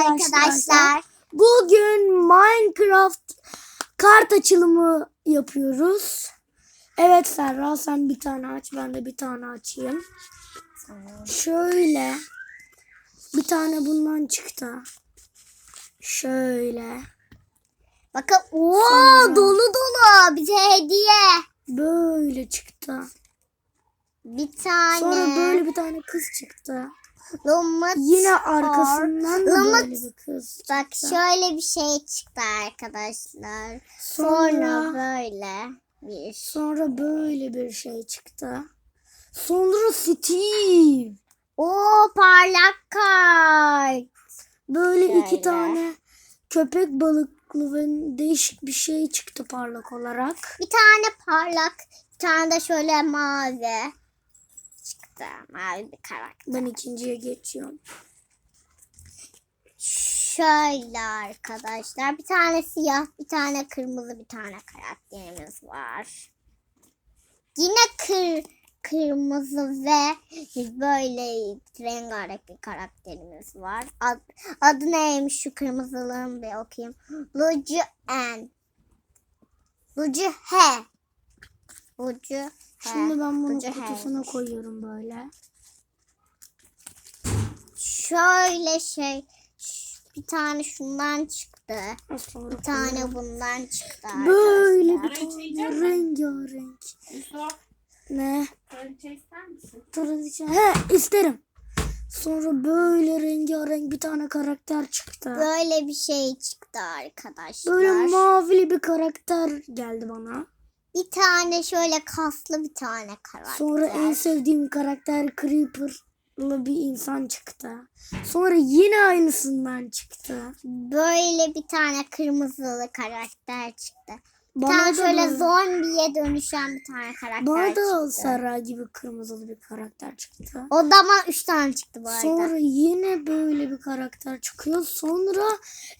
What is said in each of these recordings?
arkadaşlar. Bugün Minecraft kart açılımı yapıyoruz. Evet Serra sen bir tane aç ben de bir tane açayım. Şöyle bir tane bundan çıktı. Şöyle Bakın Sonra- dolu dolu bize hediye. böyle çıktı. Bir tane. Sonra böyle bir tane kız çıktı. Lumut Yine arkasından da Lumut- böyle bir kız. Bak çıktı. şöyle bir şey çıktı arkadaşlar. Sonra Sonra böyle bir. Sonra böyle bir şey çıktı. Sonra Steve. Oo parlak kart. Böyle iki Şöyle. tane köpek balıklı ve değişik bir şey çıktı parlak olarak. Bir tane parlak, bir tane de şöyle mavi çıktı. Mavi bir karakter. Ben ikinciye geçiyorum. Şöyle arkadaşlar. Bir tane siyah, bir tane kırmızı, bir tane karakterimiz var. Yine kır, kırmızı ve böyle rengarenk bir karakterimiz var. Ad, adı neymiş şu kırmızılığın bir okuyayım. Lucu N. Lucu H. Lucu. Şimdi ben bunu kutusuna koyuyorum böyle. Şöyle şey bir tane şundan çıktı. Bir tane bundan çıktı. Böyle bir tane rengarenk. Ne? misin? Tradisyon. He isterim. Sonra böyle rengarenk bir tane karakter çıktı. Böyle bir şey çıktı arkadaşlar. Böyle mavili bir karakter geldi bana. Bir tane şöyle kaslı bir tane karakter. Sonra en sevdiğim karakter Creeper'lı bir insan çıktı. Sonra yine aynısından çıktı. Böyle bir tane kırmızılı karakter çıktı. Bir Bana tane da şöyle böyle- zombiye dönüşen bir tane karakter Bana da çıktı. Sara gibi kırmızılı bir karakter çıktı. O da ama üç tane çıktı bu arada. Sonra yine böyle bir karakter çıkıyor. Sonra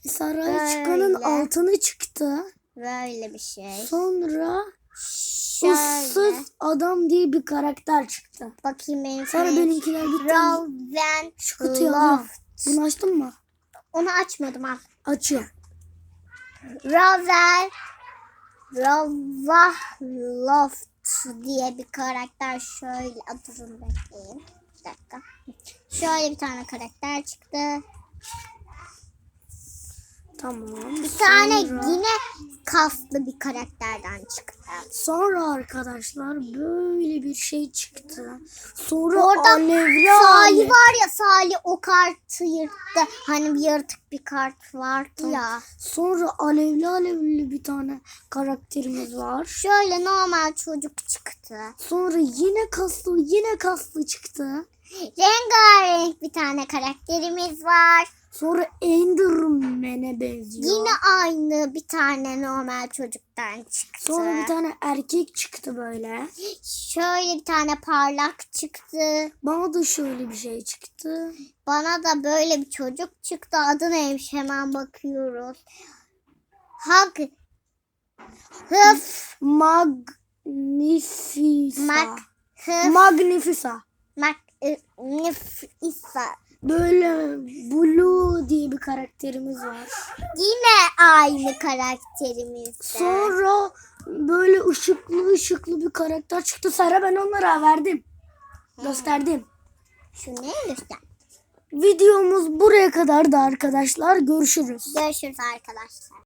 Sara'ya Böyle. çıkanın altını çıktı. Böyle bir şey. Sonra Şöyle. ıssız adam diye bir karakter çıktı. Bakayım benim Sonra şöyle- benimkiler bitti. Raven Şu kutuyu alıyorum. Bunu açtın mı? Onu açmadım ha. Açıyorum. Ravel Ravah Loft diye bir karakter şöyle adını bekleyin. Bir dakika. Şöyle bir tane karakter çıktı. Tamam. Bir tane Sonra- yine kaslı bir karakterden çıktı. Sonra arkadaşlar böyle bir şey çıktı. Sonra Orada alevli Salih var ya Salih o kartı yırttı. Hani bir yırtık bir kart vardı ya. Sonra alevli alevli bir tane karakterimiz var. Şöyle normal çocuk çıktı. Sonra yine kaslı yine kaslı çıktı. Rengarenk bir tane karakterimiz var. Sonra Enderman'e benziyor. Yine aynı bir tane normal çocuktan çıktı. Sonra bir tane erkek çıktı böyle. Şöyle bir tane parlak çıktı. Bana da şöyle bir şey çıktı. Bana da böyle bir çocuk çıktı. Adı neymiş hemen bakıyoruz. Hag Hıf Magnifica. Mak Hıf Magnifica. Mak Nif İsa. Böyle Blue diye bir karakterimiz var. Yine aynı karakterimiz. Sonra böyle ışıklı ışıklı bir karakter çıktı. Sara ben onlara verdim. Gösterdim. Şu ne göster? Videomuz buraya kadardı arkadaşlar. Görüşürüz. Görüşürüz arkadaşlar.